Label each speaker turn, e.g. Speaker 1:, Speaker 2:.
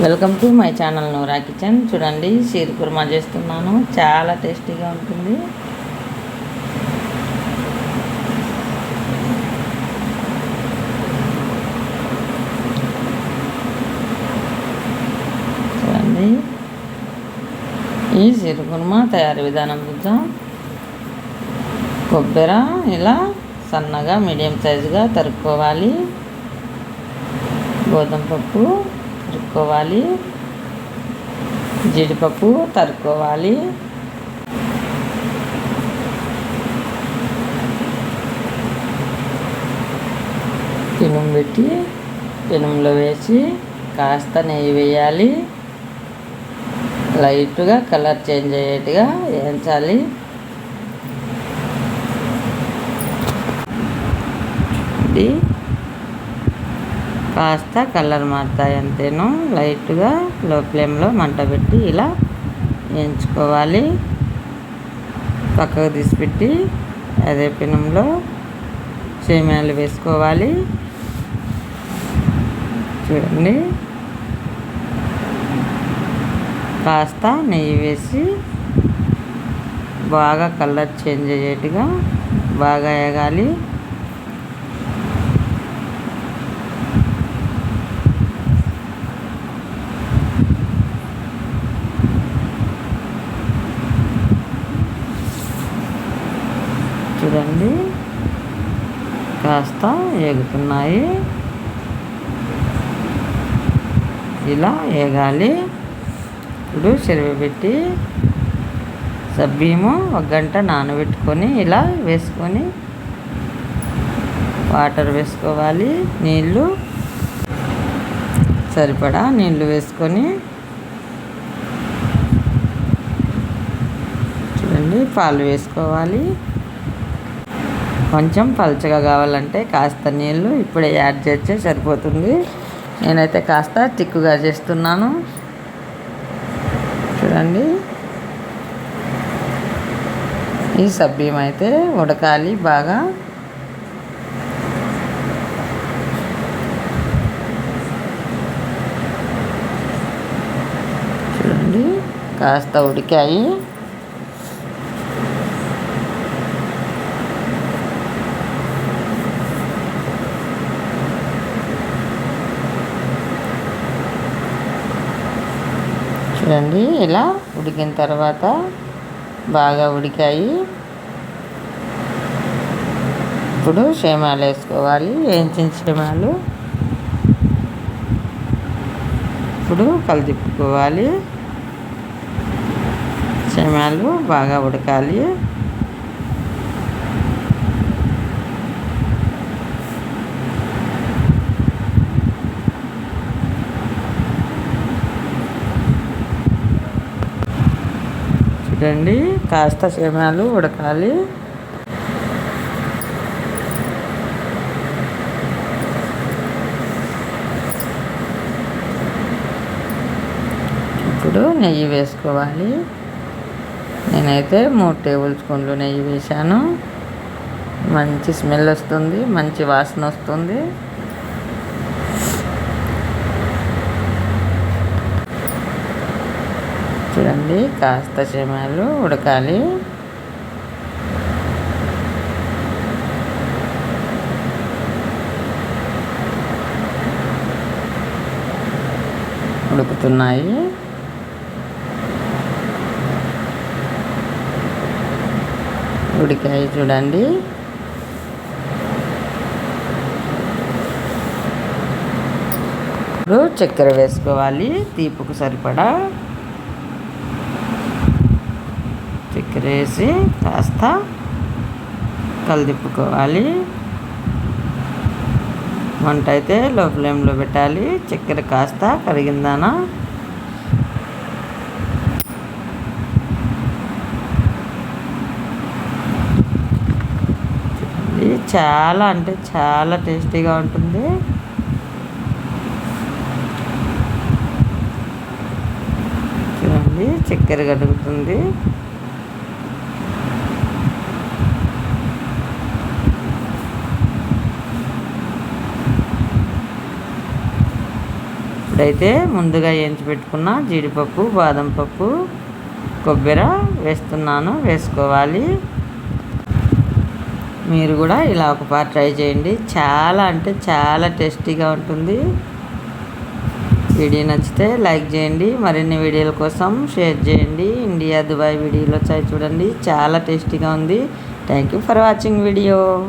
Speaker 1: Welcome to my channel Noora kitchen. చూడండి షీర్ కుర్మా చేస్తున్నాను. చాలా టేస్టీగా ఉంటుంది. చూడండి. ఈ షీర్ కుర్మా తయారీ విధానం చూద్దాం. కొబ్బరి ఇలా సన్నగా మీడియం సైజుగా తరుక్కోవాలి. గోధుమ పప్పు. రుక్కోవాలి జీడిపప్పు తరుక్కోవాలి. పెనుం పెట్టి పెనంలో వేసి కాస్త నెయ్యి వేయాలి. లైట్గా కలర్ చేంజ్ అయ్యేట్టుగా వేయించాలి. ఇది కాస్త కలర్ మారుతాయి అంతేను. లైట్గా లో ఫ్లేమ్లో మంట పెట్టి ఇలా వేయించుకోవాలి. పక్కకు తీసిపెట్టి అదే పెనంలో సేమియాలు వేసుకోవాలి. చూడండి. కాస్త నెయ్యి వేసి బాగా కలర్ చేంజ్ అయ్యేట్టుగా బాగా వేగాలి. చూడండి. కాస్త ఎగుతున్నాయి ఇలా ఏగాలి. ఇప్పుడు పెట్టి సబ్బీము ఒక గంట నానబెట్టుకొని ఇలా వేసుకొని వాటర్ వేసుకోవాలి. నీళ్ళు సరిపడా నీళ్ళు వేసుకొని చూడండి పాలు వేసుకోవాలి. కొంచెం పలచగా కావాలంటే కాస్త నీళ్ళు ఇప్పుడే యాడ్ చేస్తే సరిపోతుంది. నేనైతే కాస్త తిక్కుగా చేస్తున్నాను. చూడండి. ఈ సభ్యం అయితే ఉడకాలి బాగా. చూడండి కాస్త ఉడికాయి. చూడండి ఇలా ఉడికిన తర్వాత బాగా ఉడికాయి. ఇప్పుడు క్షేమాలు వేసుకోవాలి వేయించిన క్షేమాలు. ఇప్పుడు కలిదిప్పుకోవాలి క్షేమాలు బాగా ఉడకాలి. రండి కాస్త సేమ్యాలు ఉడకాలి. ఇప్పుడు నెయ్యి వేసుకోవాలి. నేనైతే మూడు టేబుల్ స్పూన్లు నెయ్యి వేశాను. మంచి స్మెల్ వస్తుంది మంచి వాసన వస్తుంది. చూడండి కాస్త చీమాలు ఉడకాలి. ఉడుకుతున్నాయి. ఉడికాయి చూడండి. ఇప్పుడు చక్కెర వేసుకోవాలి తీపుకు సరిపడా చక్కెర వేసి కాస్త కలిదిప్పుకోవాలి. వంట అయితే లో ఫ్లేమ్లో పెట్టాలి. చక్కెర కాస్త కరిగిందానా. చాలా అంటే చాలా టేస్టీగా ఉంటుంది. చూడండి చక్కెర కడుగుతుంది ఇప్పుడైతే ముందుగా వేయించి పెట్టుకున్న? జీడిపప్పు బాదం పప్పు కొబ్బరి వేస్తున్నాను వేసుకోవాలి. మీరు కూడా ఇలా ఒకసారి ట్రై చేయండి. చాలా అంటే చాలా టేస్టీగా ఉంటుంది. వీడియో నచ్చితే లైక్ చేయండి. మరిన్ని వీడియోల కోసం షేర్ చేయండి. ఇండియా దుబాయ్ వీడియోలో వచ్చాయి చూడండి. చాలా టేస్టీగా ఉంది. Thank you for watching video.